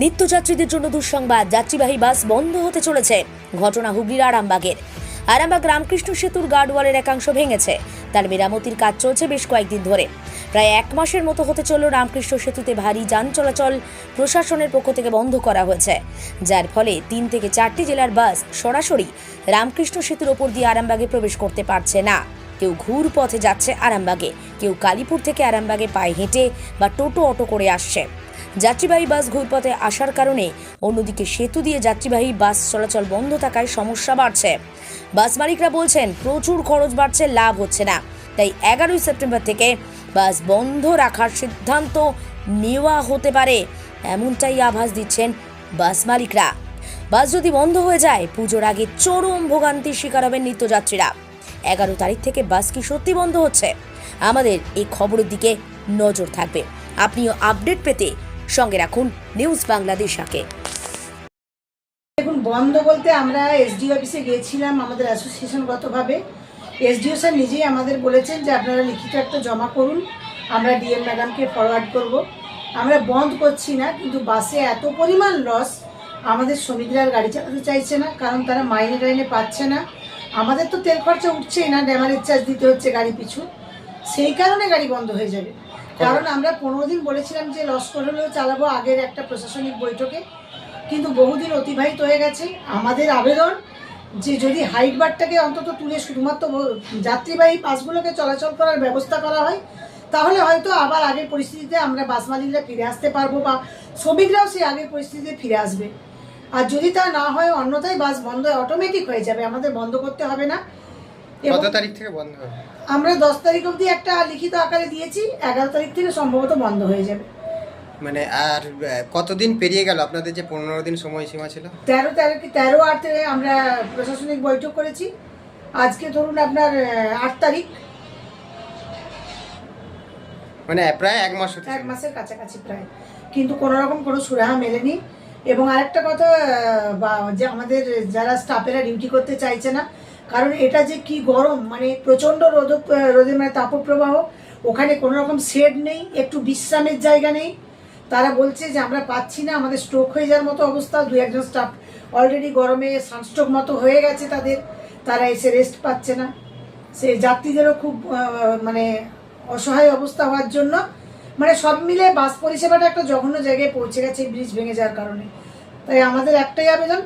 নিত্যযাত্রীদের জন্য দুঃসংবাদ, যাত্রীবাহী বাস বন্ধ হতে চলেছে। ঘটনা হুগলির আরামবাগের। আরামবাগ রামকৃষ্ণ সেতুর গার্ডওয়ালের একাংশ ভেঙেছে। তার মেরামতির কাজ চলছে বেশ কয়েকদিন ধরে। প্রায় এক মাসের মতো হতে চলল রামকৃষ্ণ সেতুতে ভারী যান চলাচল প্রশাসনের পক্ষ থেকে বন্ধ করা হয়েছে। যার ফলে তিন থেকে চারটি জেলার বাস সরাসরি রামকৃষ্ণ সেতুর ওপর দিয়ে আরামবাগে প্রবেশ করতে পারছে না। কেউ ঘুর পথে যাচ্ছে আরামবাগে, কেউ কালীপুর থেকে আরামবাগে পায়ে হেঁটে বা টোটো অটো করে আসছে। যাত্রীবাহী বাস ঘুরপথে আসার কারণে অন্যদিকে সেতু দিয়ে যাত্রীবাহী বাস চলাচল বন্ধ থাকায় সমস্যা বাড়ছে। বাস মালিকরা বলছেন, প্রচুর খরচ বাড়ছে, লাভ হচ্ছে না। তাই এগারোই সেপ্টেম্বর থেকে বাস বন্ধ রাখার সিদ্ধান্ত নেওয়া হতে পারে, এমনটাই আভাস দিচ্ছেন বাস মালিকরা। বাস যদি বন্ধ হয়ে যায়, পুজোর আগে চরম ভোগান্তির শিকার হবেন নিত্যযাত্রীরা। এগারো তারিখ থেকে বাস কি সত্যি বন্ধ হচ্ছে? আমাদের এই খবরের দিকে নজর থাকবে। আপনিও আপডেট পেতে সঙ্গে রাখুন নিউজ বাংলাদেশাকে দেখুন, বন্ধ বলতে আমরা এসডি অফিসে গিয়েছিলাম আমাদের অ্যাসোসিয়েশনগতভাবে এসডিও স্যার নিজেই আমাদের বলেছেন যে আপনারা লিখিত একটা জমা করুন, আমরা ডিএম ম্যাডামকে ফরওয়ার্ড করব। আমরা বন্ধ করছি না, কিন্তু বাসে এত পরিমাণ লস আমাদের শ্রমিকরা গাড়ি চালাতে চাইছে না, কারণ তারা মাইনে টাইনে পাচ্ছে না। আমাদের তো তেল খরচা উঠছেই না ড্যামারেজ চার্জ দিতে হচ্ছে গাড়ি পিছু। সেই কারণে গাড়ি বন্ধ হয়ে যাবে। কারণ আমরা পনেরো দিন বলেছিলাম যে লস করে হলেও চালাবো আগের একটা প্রশাসনিক বৈঠকে। কিন্তু বহুদিন অতিবাহিত হয়ে গেছে। আমাদের আবেদন যে যদি হাইট বারটাকে অন্তত তুলে শুধুমাত্র যাত্রীবাহী বাসগুলোকে চলাচল করার ব্যবস্থা করা হয়, তাহলে হয়তো আবার আগের পরিস্থিতিতে আমরা বাস মালিকরা ফিরে আসতে পারব বা শ্রমিকরাও সেই আগের পরিস্থিতিতে ফিরে আসবে। আর যদি তা না হয়, অন্যথায় বাস বন্ধ অটোমেটিক হয়ে যাবে। আমাদের বন্ধ করতে হবে না। কত তারিখ থেকে বন্ধ হবে? আমরা দশ তারিখ অবধি একটা লিখিত আকারে দিয়েছি এগারো তারিখ থেকে সম্ভবত বন্ধ হয়ে যাবে। মানে আর কতদিন পেরিয়ে গেল? আপনাদের যে পনেরো দিন সময়সীমা ছিল? তেরো তেরো কি তেরো আট আমরা প্রশাসনিক বৈঠক করেছি। আজকে ধরুন আপনার আট তারিখ। মানে প্রায় এক মাস এক মাসের কাছাকাছি প্রায়। কিন্তু কোনো রকম কোনো সুরাহা মেলেনি। এবং আরেকটা কথা বা যে আমাদের যারা স্টাফেরা ডিউটি করতে চাইছে না কারণ এটা যে কি গরম মানে প্রচণ্ড রোদ, রোদের মানে তাপপ্রবাহ, ওখানে কোনো রকম শেড নেই, একটু বিশ্রামের জায়গা নেই। তারা বলছে যে আমরা পাচ্ছি না, আমাদের স্ট্রোক হয়ে যাওয়ার মতো অবস্থা, দু একজন স্টাফ অলরেডি গরমে সানস্ট্রোক মতো হয়ে গেছে তাদের, তারা এসে রেস্ট পাচ্ছে না। সে যাত্রীদেরও খুব মানে অসহায় অবস্থা হওয়ার জন্য মানে সব মিলে বাস পরিষেবাটা একটা জঘন্য জায়গায় পৌঁছে গেছে ব্রিজ ভেঙে যাওয়ার কারণে। তাই আমাদের একটাই আবেদন,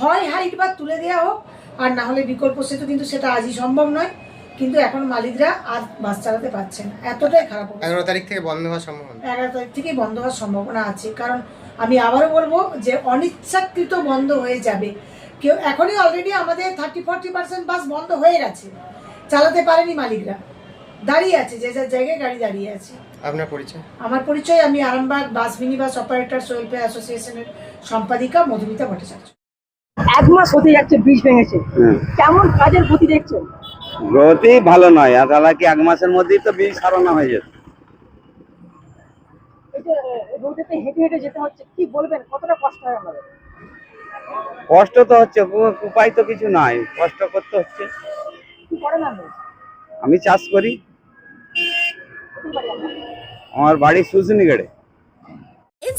হয় হাইট বা তুলে দেওয়া হোক আর না হলে বিকল্প সেতু কিন্তু সেটা আজই সম্ভব নয় কিন্তু এখন মালিকরা আর বাস চালাতে পারছে না। এতটাই খারাপ এগারো তারিখ থেকে বন্ধ হওয়ার সম্ভাবনা এগারো তারিখ থেকেই বন্ধ হওয়ার সম্ভাবনা আছে কারণ আমি আবারও বলব যে অনিচ্ছাকৃত বন্ধ হয়ে যাবে। কেউ এখনই অলরেডি আমাদের থার্টি ফর্টি পার্সেন্ট বাস বন্ধ হয়ে গেছে। চালাতে পারেনি মালিকরা। দাঁড়িয়ে আছে যে যার জায়গায় গাড়ি দাঁড়িয়ে আছে। আপনার পরিচয়? আমার পরিচয় আমি Arambagh bus mini bus operator welfare অ্যাসোসিয়েশনের সম্পাদিকা মধুমিতা ভট্টাচার্য। এক মাস হতে যাচ্ছে ব্রিজ ভেঙেছে। কেমন কাজের গতি দেখছেন? গতি ভালো নয় আর তাহলে কি এক মাসের মধ্যেই তো বীজ সারানো হয়ে যেত রোদেতে হেঁটে হেঁটে যেতে হচ্ছে কি বলবেন? কতটা কষ্ট হয় আমাদের? কষ্ট তো হচ্ছে উপায় তো কিছু নাই কষ্ট করতে হচ্ছে। কি করেন আপনি? আমি চাষ করি? আমার বাড়ি সুসনিগড়ে